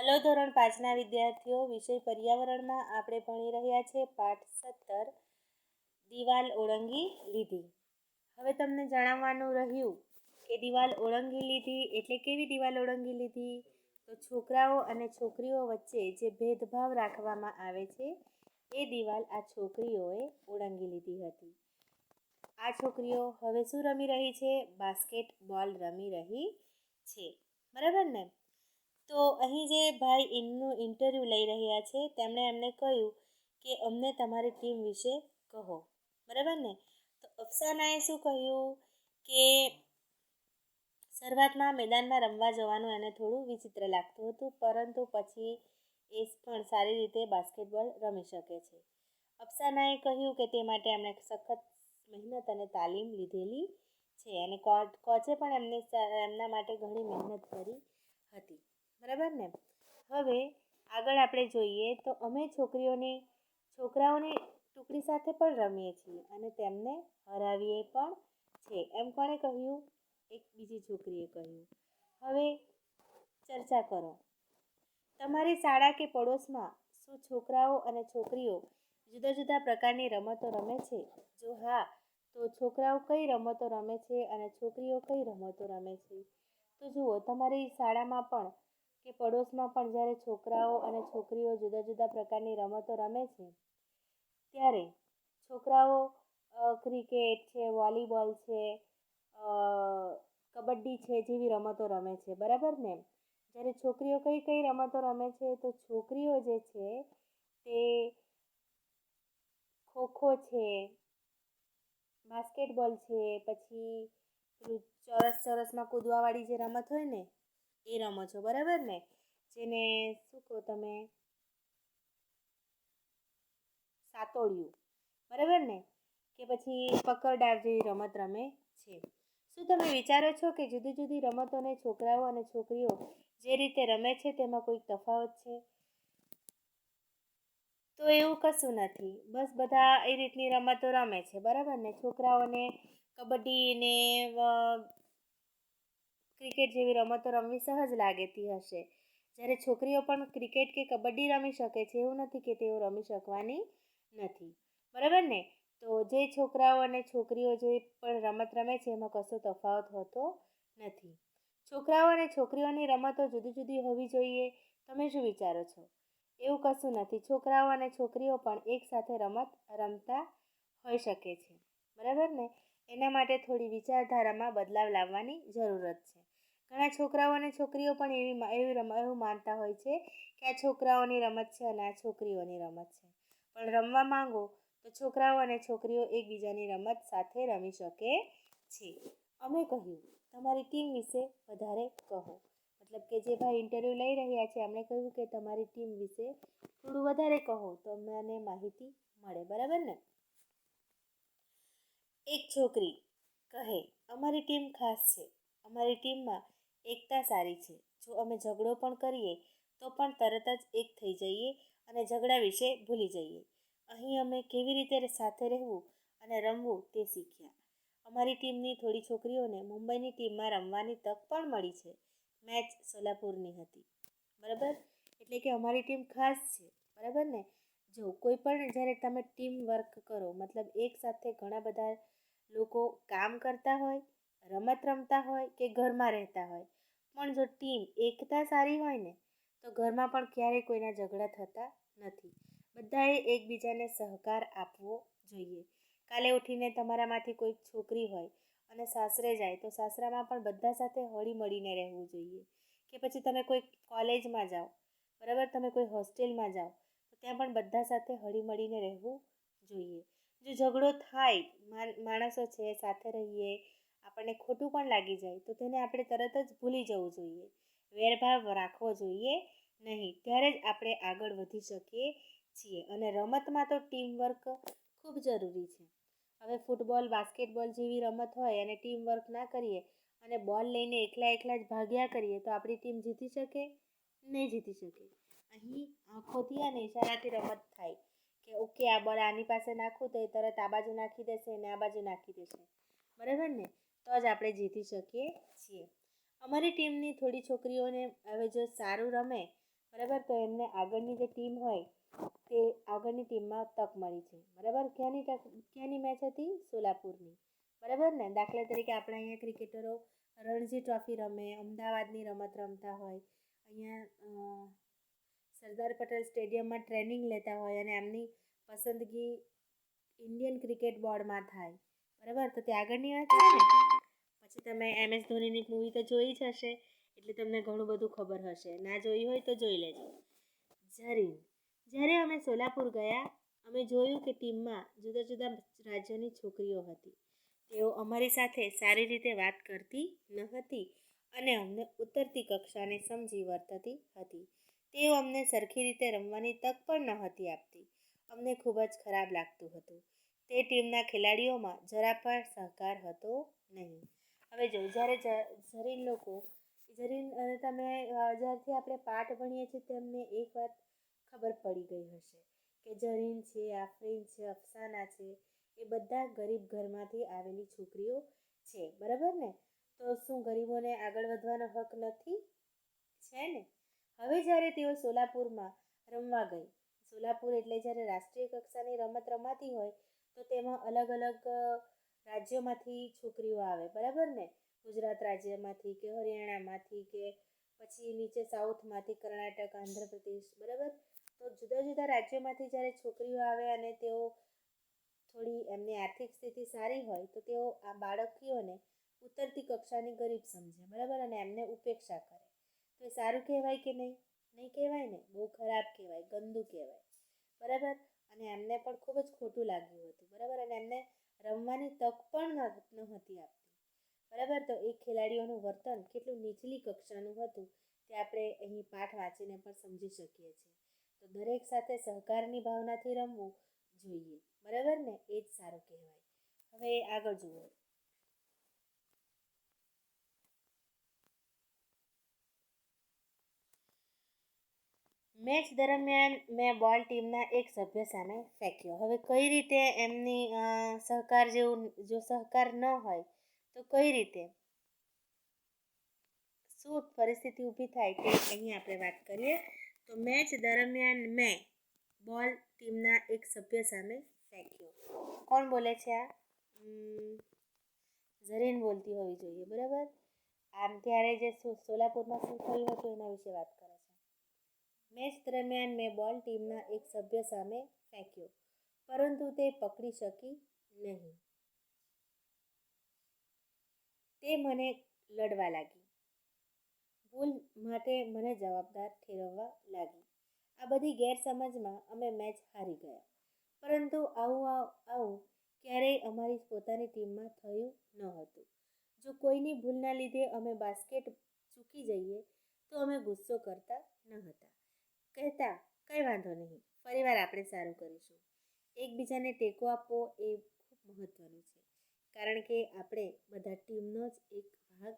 Hello ધોરણ પાંચના વિદ્યાર્થીઓ, વિષય પર્યાવરણમાં આપણે ભણી રહ્યા છે પાઠ સત્તર, દિવાલ ઓળંગી લીધી. હવે તમને જણાવવાનું રહ્યું કે દિવાલ ઓળંગી લીધી એટલે કેવી દિવાલ ઓળંગી લીધી? તો છોકરાઓ અને છોકરીઓ વચ્ચે જે ભેદભાવ રાખવામાં આવે છે, એ દિવાલ આ છોકરીઓએ ઓળંગી લીધી હતી. આ છોકરીઓ હવે શું રમી રહી છે? બાસ્કેટબોલ રમી રહી છે. બરાબર ને? તો અહીં જે ભાઈ એમનું ઇન્ટરવ્યૂ લઈ રહ્યા છે, તેમણે એમને કહ્યું કે અમને તમારી ટીમ વિશે કહો. બરાબર ને? તો અફસાનાએ શું કહ્યું કે શરૂઆતમાં મેદાનમાં રમવા જવાનું એને થોડું વિચિત્ર લાગતું હતું, પરંતુ પછી એ પણ સારી રીતે બાસ્કેટબોલ રમી શકે છે. અફસાનાએ કહ્યું કે તે માટે એમણે સખત મહેનત અને તાલીમ લીધેલી છે અને કોચે પણ એમને એમના માટે ઘણી મહેનત કરી હતી. બરાબર ને? હવે આગળ આપણે જોઈએ તો અમે છોકરીઓની, છોકરાઓની ટુકડી સાથે પણ રમીએ છીએ અને તેમને હરાવીએ પણ છે. એમ કોણે કહ્યું? એક બીજી છોકરીએ કહ્યું. હવે ચર્ચા કરો. તમારી શાળા કે પડોશમાં શું છોકરાઓ અને છોકરીઓ જુદા જુદા પ્રકારની રમતો રમે છે? જો હા, તો છોકરાઓ કઈ રમતો રમે છે અને છોકરીઓ કઈ રમતો રમે છે? તો જુઓ, તમારી શાળામાં પણ કે પડોશમાં પણ જ્યારે છોકરાઓ અને છોકરીઓ જુદા જુદા પ્રકારની રમતો રમે છે, ત્યારે છોકરાઓ ક્રિકેટ છે, વોલીબોલ છે કબડ્ડી છે જેવી રમતો રમે છે, બરાબર ને? જ્યારે છોકરીઓ કઈ કઈ રમતો રમે છે તો છોકરીઓ જે છે તે ખોખો છે, બાસ્કેટબોલ છે, પછી ચોરસ ચોરસમાં કૂદવાવાળી જે રમત હોય ને એ રમો છો, બરાબર ને? જેને શું કહો તમે? સાતોડિયું બરાબર ને? કે પછી પકડદાવ જેવી રમત રમે છે. શું તમે વિચારો છો કે જુદી જુદી રમતોને છોકરાઓ અને છોકરીઓ જે રીતે રમે છે તેમાં કોઈ તફાવત છે? તો એવું કશું નથી. બસ બધા એ રીતની રમતો રમે છે, બરાબર ને? છોકરાઓને કબડ્ડી ને ક્રિકેટ જેવી રમતો રમવી સહજ લાગતી હશે. જ્યારે છોકરીઓ પણ ક્રિકેટ કે કબડ્ડી રમી શકે છે એવું નથી કે તેઓ રમી શકવાની નથી. બરાબર ને? તો જે છોકરાઓ અને છોકરીઓ જે પણ રમત રમે છે એમાં કશો તફાવત હોતો નથી. છોકરાઓ અને છોકરીઓની રમતો જુદી જુદી હોવી જોઈએ. તમે શું વિચારો છો? એવું કશું નથી. છોકરાઓ અને છોકરીઓ પણ એકસાથે રમત રમતા હોઈ શકે છે. બરાબર ને? એના માટે થોડી વિચારધારામાં બદલાવ લાવવાની જરૂરત છે. ઘણા છોકરાઓ અને છોકરીઓ પણ એવી એવી એવું માનતા હોય છે કે આ છોકરાઓની રમત છે અને આ છોકરીઓની રમત છે. પણ રમવા માંગો તો છોકરાઓ અને છોકરીઓ એકબીજાની રમત સાથે રમી શકે છે. અમે કહ્યું, તમારી ટીમ વિશે વધારે કહો. મતલબ કે જે ભાઈ ઇન્ટરવ્યૂ લઈ રહ્યા છે, એમણે કહ્યું કે, તમારી ટીમ વિશે થોડું વધારે કહો, તો મને માહિતી મળે. બરાબર ને? એક છોકરી કહે, અમારી ટીમ ખાસ છે. અમારી ટીમમાં એકતા સારી છે. જો અમે ઝઘડો પણ કરીએ, તો પણ તરત જ એક થઈ જઈએ અને ઝઘડા વિશે ભૂલી જઈએ. અહીં અમે કેવી રીતે સાથે રહેવું અને રમવું તે શીખ્યા. અમારી ટીમની થોડી છોકરીઓને મુંબઈની ટીમમાં રમવાની તક પણ મળી છે. મેચ સોલાપુરની હતી. બરાબર? એટલે કે અમારી ટીમ ખાસ છે. બરાબર ને? જો કોઈ પણ જ્યારે તમે ટીમ વર્ક કરો, મતલબ એકસાથે ઘણા બધા લોકો કામ કરતા હોય રમત રમતા હોય કે ઘરમાં રહેતા હોય, પણ જો ટીમ એકતા સારી હોય ને, તો ઘરમાં પણ ક્યારેય કોઈના ઝઘડા થતા નથી. બધાએ એકબીજાને સહકાર આપવો જોઈએ. કાલે ઉઠીને તમારામાંથી કોઈ છોકરી હોય અને સાસરે જાય, તો સાસરામાં પણ બધા સાથે હળી મળીને રહેવું જોઈએ. કે પછી તમે કોઈ કોલેજમાં જાઓ, બરાબર? તમે કોઈ હોસ્ટેલમાં જાઓ, તો ત્યાં પણ બધા સાથે હળી મળીને રહેવું જોઈએ. જો ઝઘડો થાય માણસો છે, સાથે રહીએ આપણને ખોટું પણ લાગી જાય, તો તેને આપણે તરત જ ભૂલી જવું જોઈએ. વેરભાવ રાખવો જોઈએ નહીં, ત્યારે જ આપણે આગળ વધી શકીએ છીએ. અને રમતમાં તો ટીમવર્ક ખૂબ જરૂરી છે. હવે ફૂટબોલ, બાસ્કેટબોલ જેવી રમત હોય અને ટીમવર્ક ના કરીએ અને બોલ લઈને એકલા એકલા જ ભાગ્યા કરીએ, તો આપણી ટીમ જીતી શકે? નહીં જીતી શકે. અહીં આંખોથી અને ઇશારાથી રમત થાય કે, ઓકે, આ બોલ આની પાસે નાખું તો એ તરત આ બાજુ નાખી દેશે અને આ બાજુ નાખી દેશે. બરાબર ને? તો જ આપણે જીતી શકીએ છીએ. અમારી ટીમની થોડી છોકરીઓને હવે જો સારું રમે, બરાબર, તો એમને આગળની જે ટીમ હોય, તે આગળની ટીમમાં તક મળી છે બરાબર? ક્યાંની તક, ક્યાંની મેચ હતી? સોલાપુરની. બરાબર ને? દાખલા તરીકે આપણા અહીંયા ક્રિકેટરો રણજી ટ્રોફી રમે, અમદાવાદની રમત રમતા હોય, અહીંયા સરદાર પટેલ સ્ટેડિયમમાં ટ્રેનિંગ લેતા હોય અને એમની પસંદગી ઇન્ડિયન ક્રિકેટ બોર્ડમાં થાય. બરાબર? તો તે આગળની વાત છે ને? પછી તમે એમ એસ ધોનીની મૂવી તો જોઈ જ હશે, એટલે તમને ઘણું બધું ખબર હશે. ના જોઈ હોય તો જોઈ લેજો. જરીન જ્યારે અમે સોલાપુર ગયા, અમે જોયું કે ટીમમાં જુદા જુદા રાજ્યોની છોકરીઓ હતી. તેઓ અમારી સાથે સારી રીતે વાત કરતી ન હતી અને અમને ઉતરતી કક્ષાને સમજી વર્તતી હતી. તેઓ અમને સરખી રીતે રમવાની તક પણ ન હતી આપતી. અમને ખૂબ જ ખરાબ લાગતું હતું. તે ટીમના ખેલાડીઓમાં જરા પણ સહકાર હતો નહીં. હવે જો, જ્યારે જરીન લોકો, જરીન અને તમે જ્યારથી આપણે પાઠ ભણીએ છીએ, તેમને એક વાત ખબર પડી ગઈ હશે કે જરીન છે, આફરીન છે, અફસાના છે, એ બધા ગરીબ ઘરમાંથી આવેલી છોકરીઓ છે. બરાબર ને? તો શું ગરીબોને આગળ વધવાનો હક નથી? છે ને? હવે જ્યારે તેઓ સોલાપુરમાં રમવા ગઈ, સોલાપુર એટલે જ્યારે રાષ્ટ્રીય કક્ષાની રમત રમાતી હોય, તો તેમાં અલગ અલગ રાજ્યોમાંથી છોકરીઓ આવે, બરાબર ને? ગુજરાત રાજ્યમાંથી કે હરિયાણામાંથી કે પછી નીચે સાઉથમાંથી કર્ણાટક, આંધ્રપ્રદેશ, બરાબર? તો જુદા જુદા રાજ્યોમાંથી જ્યારે છોકરીઓ આવે અને તેઓ થોડી એમની આર્થિક સ્થિતિ સારી હોય, તો તેઓ આ બાળકીઓને ઉતરતી કક્ષાની ગરીબ સમજે, બરાબર? અને એમને ઉપેક્ષા કરે. તો એ સારું કહેવાય કે નહીં? નહીં કહેવાય ને? બહુ ખરાબ કહેવાય, ગંદુ કહેવાય, બરાબર? અને એમને પણ ખૂબ જ ખોટું લાગ્યું હતું, બરાબર? અને એમને રમવાની તક પણ નહોતી આપતી. બરાબર? તો એ ખેલાડીઓનું વર્તન કેટલું નીચલી કક્ષાનું હતું તે આપણે અહીં પાઠ વાંચીને પણ સમજી શકીએ છીએ. તો દરેક સાથે સહકારની ભાવનાથી રમવું જોઈએ. બરાબર ને? એ જ સારું કહેવાય. હવે આગળ જુઓ. મેચ દરમિયાન મેં બોલ ટીમના એક સભ્ય સામે ફેંક્યો. હવે કઈ રીતે એમની સહકાર જેવું, જો સહકાર ન હોય, તો કઈ રીતે? શું પરિસ્થિતિ ઊભી થાય તે અહીં આપણે વાત કરીએ. તો મેચ દરમિયાન મેં બોલ ટીમના એક સભ્ય સામે ફેંક્યો. કોણ બોલે છે આ? ઝરીન બોલતી હોવી જોઈએ, બરાબર? આમ ત્યારે જે સોલાપુરમાં શું થયું હતું એના વિશે વાત કરે મેચ દરમિયાન મેં બોલ ટીમના એક સભ્ય સામે ફેંક્યો, પરંતુ તે પકડી શકી નહીં. તે મને લડવા લાગી. ભૂલ માટે મને જવાબદાર ઠેરવવા લાગી. આ બધી ગેરસમજમાં અમે મેચ હારી ગયા, પરંતુ આવું આવ- ક્યારેય અમારી પોતાની ટીમમાં થયું ન હતું. જો કોઈની ભૂલના લીધે અમે બાસ્કેટ ચૂકી જઈએ, તો અમે ગુસ્સો કરતા ન હતા. કહેતા કંઈ વાંધો નહીં, ફરીવાર આપણે સારું કરીશું. એકબીજાને ટેકો આપવો એ ખૂબ મહત્ત્વનું છે. કારણ કે આપણે બધા ટીમનો જ એક ભાગ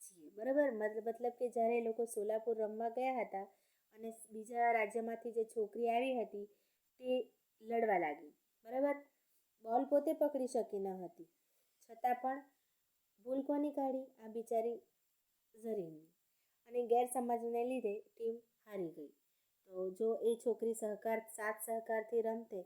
છીએ, બરાબર? મતલબ કે જ્યારે એ લોકો સોલાપુર રમવા ગયા હતા અને બીજા રાજ્યમાંથી જે છોકરી આવી હતી તે લડવા લાગી, બરાબર? બોલ પોતે પકડી શકી ન હતી. છતાં પણ ભૂલ કોની કાઢી? આ બિચારી ઝરીની. અને ગેરસમજને લીધે ટીમ હારી ગઈ. તો જો એ છોકરી સહકાર, સાથ સહકારથી રમતે,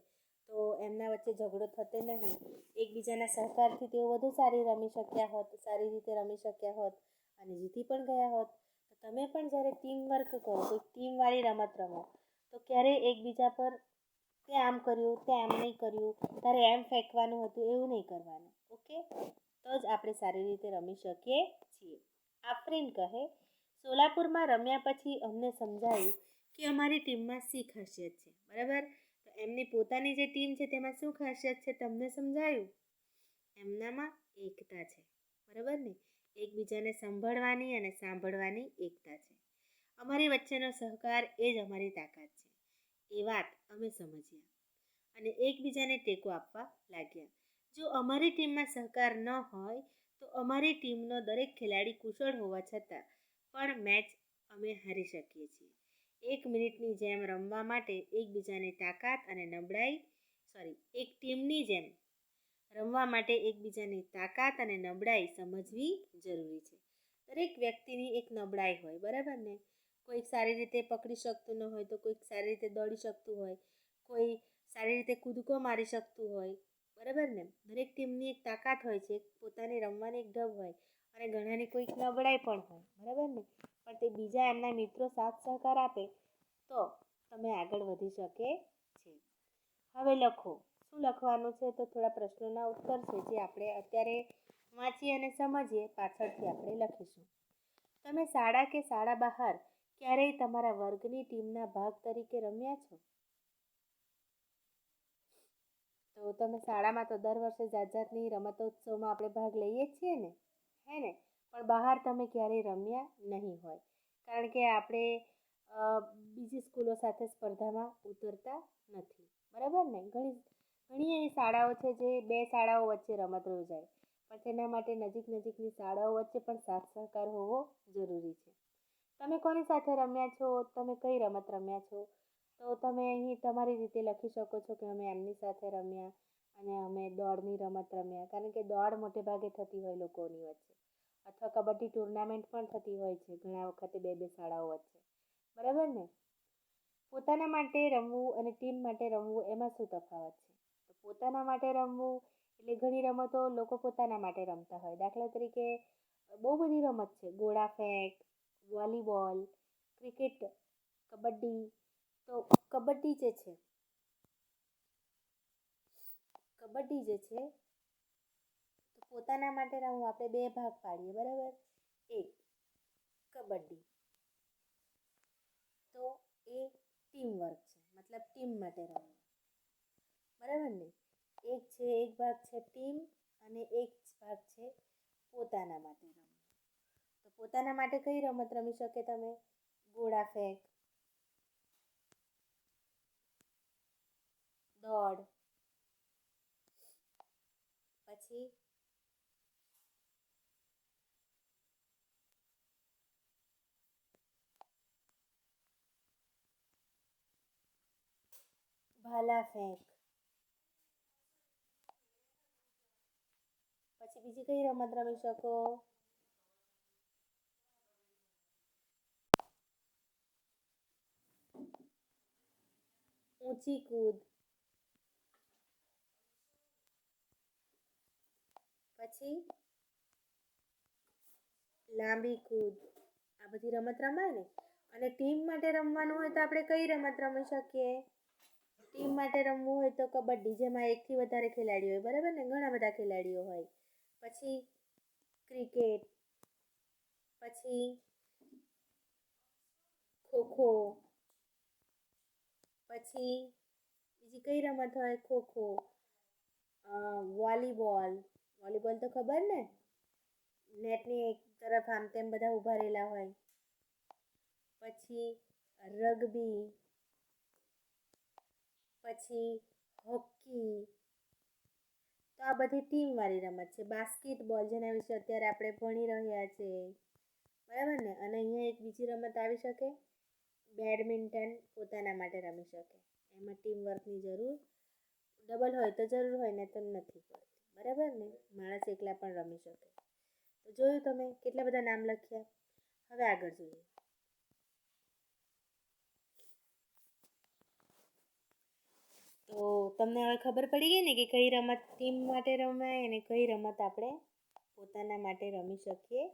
તો એમના વચ્ચે ઝઘડો થતે નહીં. એકબીજાના સહકારથી તેઓ વધુ સારી રમી શક્યા હોત, સારી રીતે રમી શક્યા હોત અને જીતી પણ ગયા હોત. તો તમે પણ જ્યારે ટીમ વર્ક કરો, કોઈ ટીમવાળી રમત રમો, તો ક્યારેય એકબીજા પર તે આમ કર્યું, તે આમ નહીં કર્યું, તારે એમ ફેંકવાનું હતું, એવું નહીં કરવાનું, ઓકે? તો જ આપણે સારી રીતે રમી શકીએ છીએ. આફરીન કહે, સોલાપુરમાં રમ્યા પછી અમને સમજાયું કે અમારી ટીમમાં શી ખાસિયત છે, બરાબર? તો એમની પોતાની જે ટીમ છે તેમાં શું ખાસિયત છે તમને સમજાયું? એમનામાં એકતા છે, બરાબર ને? એકબીજાને સંભળવાની અને સાંભળવાની એકતા છે. અમારી વચ્ચેનો સહકાર એ જ અમારી તાકાત છે. એ વાત અમે સમજ્યા અને એકબીજાને ટેકો આપવા લાગ્યા. જો અમારી ટીમમાં સહકાર ન હોય, તો અમારી ટીમનો દરેક ખેલાડી કુશળ હોવા છતાં પણ મેચ અમે હારી શકીએ છીએ. એક મિનિટની જેમ રમવા માટે એકબીજાને તાકાત અને નબળાઈ સોરી એક ટીમની જેમ રમવા માટે એકબીજાની તાકાત અને નબળાઈ સમજવી જરૂરી છે. દરેક વ્યક્તિની એક નબળાઈ હોય, બરાબર ને? કોઈક સારી રીતે પકડી શકતું ન હોય તો કોઈક સારી રીતે દોડી શકતું હોય, કોઈ સારી રીતે કૂદકો મારી શકતું હોય, બરાબર ને? દરેક ટીમની એક તાકાત હોય છે, પોતાની રમવાની એક ઢબ હોય અને ઘણાની કોઈક નબળાઈ પણ હોય, બરાબર ને? પણ તે બીજા એમના મિત્રો સાથ સહકાર આપે, તો તમે આગળ વધી શકે છે. હવે લખો. શું લખવાનું છે? તો થોડા પ્રશ્નોના ઉત્તર છે, જે આપણે અત્યારે વાંચીએ અને સમજીએ. પાછળથી આપણે લખીશું. તમે શાળા કે શાળા બહાર ક્યારેય તમારા વર્ગની ટીમના ભાગ તરીકે રમ્યા છો? તો તમે શાળામાં તો દર વર્ષે જાત જાતની રમતોત્સવમાં આપણે ભાગ લઈએ છીએ ને? હે ને? પણ બહાર તમે ક્યારેય રમ્યા નહીં હોય. કારણ કે આપણે બીજી સ્કૂલો સાથે સ્પર્ધામાં ઉતરતા નથી. બરાબર ને? ઘણી ઘણી એવી શાળાઓ છે જે બે શાળાઓ વચ્ચે રમત યોજાય. પણ તેના માટે નજીક નજીકની શાળાઓ વચ્ચે પણ સાથ સહકાર હોવો જરૂરી છે. તમે કોની સાથે રમ્યા છો? તમે કઈ રમત રમ્યા છો? તો તમે અહીં તમારી રીતે લખી શકો છો કે અમે એમની સાથે રમ્યા અને અમે દોડની રમત રમ્યા. કારણ કે દોડ મોટે ભાગે થતી હોય લોકોની વચ્ચે. અથવા કબડ્ડી ટુર્નામેન્ટ પણ થતી હોય છે, ઘણા વખતે બે બે શાળાઓ વચ્ચે. બરાબર ને? પોતાના માટે રમવું અને ટીમ માટે રમવું એમાં શું તફાવત છે? તો પોતાના માટે રમવું એટલે ઘણી રમતો લોકો પોતાના માટે રમતા હોય. દાખલા તરીકે, બહુ બધી રમત છે. ગોળા ફેંક, વોલીબોલ, ક્રિકેટ, કબડ્ડી. તો કબડ્ડી જે છે, કબડ્ડી જે છે પોતાના માટે રમવું આપણે બે ભાગ પાડીએ, બરાબર? એક, કબડ્ડી. તો એ ટીમ વર્ક છે, મતલબ ટીમ માટે રમવું. બરાબર ને? એક છે, એક ભાગ છે ટીમ અને એક ભાગ છે પોતાના માટે રમવું. તો પોતાના માટે કઈ રમત રમી શકે તમે? ગોળા ફેંક, દોડ, પછી ભાલા ફેંક. પછી બીજી કઈ રમત રમી શકો? ઊંચી કૂદ. પછી લાંબી કૂદ. આ બધી રમત રમાય ને? અને ટીમ માટે રમવાનું હોય તો આપણે કઈ રમત રમી શકીએ? ટીમ માટે રમવું હોય તો કબડ્ડી, જેમાં એકથી વધારે ખેલાડીઓ હોય, બરાબર ને? ઘણા બધા ખેલાડીઓ હોય. પછી ક્રિકેટ, પછી ખોખો, પછી બીજી કઈ રમત હોય? ખોખો વોલીબોલ. વોલીબોલ તો ખબર ને? નેટની એક તરફ આમ તેમ બધા ઊભા રહેલા હોય. પછી રગબી. પછી હોકી. તો આ બધી ટીમવાળી રમત છે. બાસ્કેટબોલ જેના વિશે અત્યારે આપણે ભણી રહ્યા છે. બરાબર ને? અને અહીંયા એક બીજી રમત આવી શકે. બેડમિન્ટન પોતાના માટે રમી શકે. એમાં ટીમ વર્કની જરૂર ડબલ હોય તો જરૂર હોય, ને તો નથી પડતી. બરાબર ને? માણસ એકલા પણ રમી શકે. તો જોયું તમે, કેટલા બધા નામ લખ્યા. હવે આગળ જોઈએ. તો તમને હવે ખબર પડી ગઈ ને કે કઈ રમત ટીમ માટે રમાય અને કઈ રમત આપણે પોતાના માટે રમી શકીએ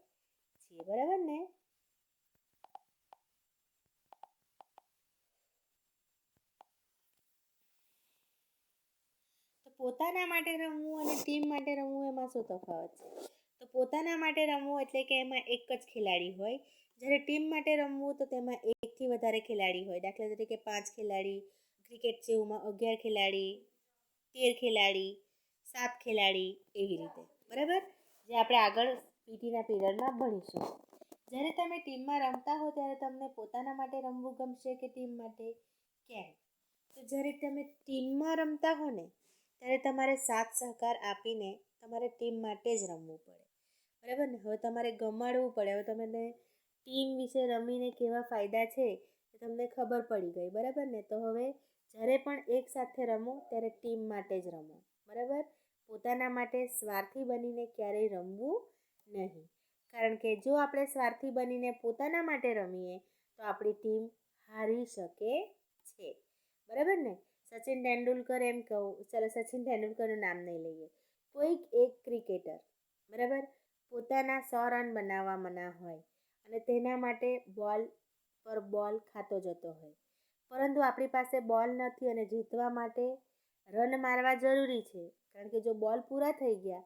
છીએ, બરાબર ને? પોતાના માટે રમવું અને ટીમ માટે રમવું એમાં શું તફાવત છે? તો પોતાના માટે રમવું એટલે કે એમાં એક જ ખેલાડી હોય. જ્યારે ટીમ માટે રમવું તો તેમાં એકથી વધારે ખેલાડી હોય. દાખલા તરીકે પાંચ ખેલાડી ક્રિકેટ જેવુંમાં અગિયાર ખેલાડી, તેર ખેલાડી, સાત ખેલાડી એવી રીતે. બરાબર? જે આપણે આગળ પીટીના પીરિયડમાં ભણીશું. જ્યારે તમે ટીમમાં રમતા હો ત્યારે તમને પોતાના માટે રમવું ગમશે કે ટીમ માટે? કેમ? તો જ્યારે તમે ટીમમાં રમતા હો ને, ત્યારે તમારે સાથ સહકાર આપીને તમારે ટીમ માટે જ રમવું પડે. બરાબર ને? હવે તમારે ગમાડવું પડે. હવે તમને ટીમ વિશે રમીને કેવા ફાયદા છે એ તમને ખબર પડી ગઈ. બરાબર ને? તો હવે જ્યારે પણ એકસાથે રમો, ત્યારે ટીમ માટે જ રમો. બરાબર? પોતાના માટે સ્વાર્થી બનીને ક્યારેય રમવું નહીં. કારણ કે જો આપણે સ્વાર્થી બનીને પોતાના માટે રમીએ, તો આપણી ટીમ હારી શકે છે. બરાબર ને? સચિન તેંડુલકર એમ કહું, ચાલો સચિન તેંડુલકરનું નામ નહીં લઈએ. કોઈક એક ક્રિકેટર, બરાબર? પોતાના સો રન બનાવવાના હોય અને તેના માટે બોલ પર બોલ ખાતો જતો હોય. પરંતુ આપણી પાસે બોલ નથી અને જીતવા માટે રન મારવા જરૂરી છે. કારણ કે જો બોલ પૂરા થઈ ગયા,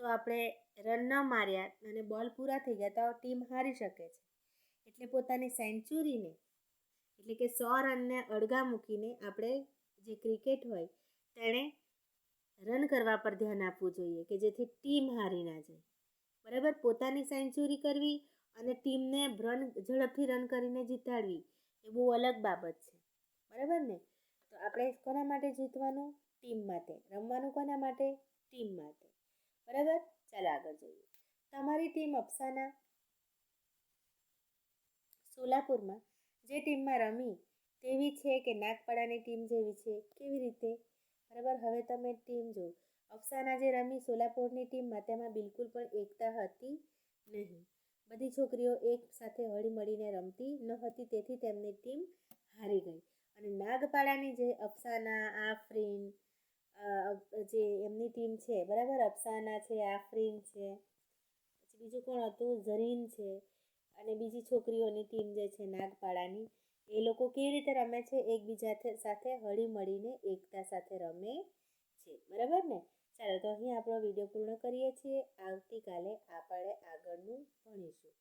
તો આપણે રન ન માર્યા અને બોલ પૂરા થઈ ગયા, તો ટીમ હારી શકે છે. એટલે પોતાની સેન્ચુરીને, એટલે કે સો રનને અળગા મૂકીને આપણે જે ક્રિકેટ હોય, તેણે રન કરવા પર ધ્યાન આપવું જોઈએ કે જેથી ટીમ હારી ના જાય. બરાબર? પોતાની સેન્ચુરી કરવી અને ટીમને રન, ઝડપથી રન કરીને જીતાડવી, એ બહુ અલગ બાબત છે. બરાબર ને? તો આપણે કોના માટે જીતવાનું? ટીમ માટે. રમવાનું કોના માટે? ટીમ માટે. બરાબર? ચાલો આગળ જોઈએ. તમારી ટીમ અફસાના સોલાપુરમાં જે ટીમમાં રમી, તેવી છે કે નાગપાડાની ટીમ જેવી છે? કેવી રીતે? બરાબર? હવે તમે ટીમ જો અફસાના જે રમી, સોલાપુરની ટીમમાં તેમાં બિલકુલ પણ એકતા હતી નહીં. બધી છોકરીઓ એક સાથે હળી મળીને રમતી ન હતી, તેથી તેમની ટીમ હારી ગઈ. અને નાગપાડાની જે અફસાના, આફરીન જે એમની ટીમ છે, બરાબર? અફસાના છે, આફરીન છે, પછી બીજું કોણ હતું? ઝરીન છે, અને બીજી છોકરીઓની ટીમ જે છે નાગપાડાની, એ લોકો કેવી રીતે રમે છે? એકબીજા સાથે હળી મળીને એકતા સાથે રમે છે. બરાબર ને? ચાલો, તો અહીં આપણો વીડિયો પૂર્ણ કરીએ છીએ. આવતીકાલે આપણે આગળનું ભણીશું.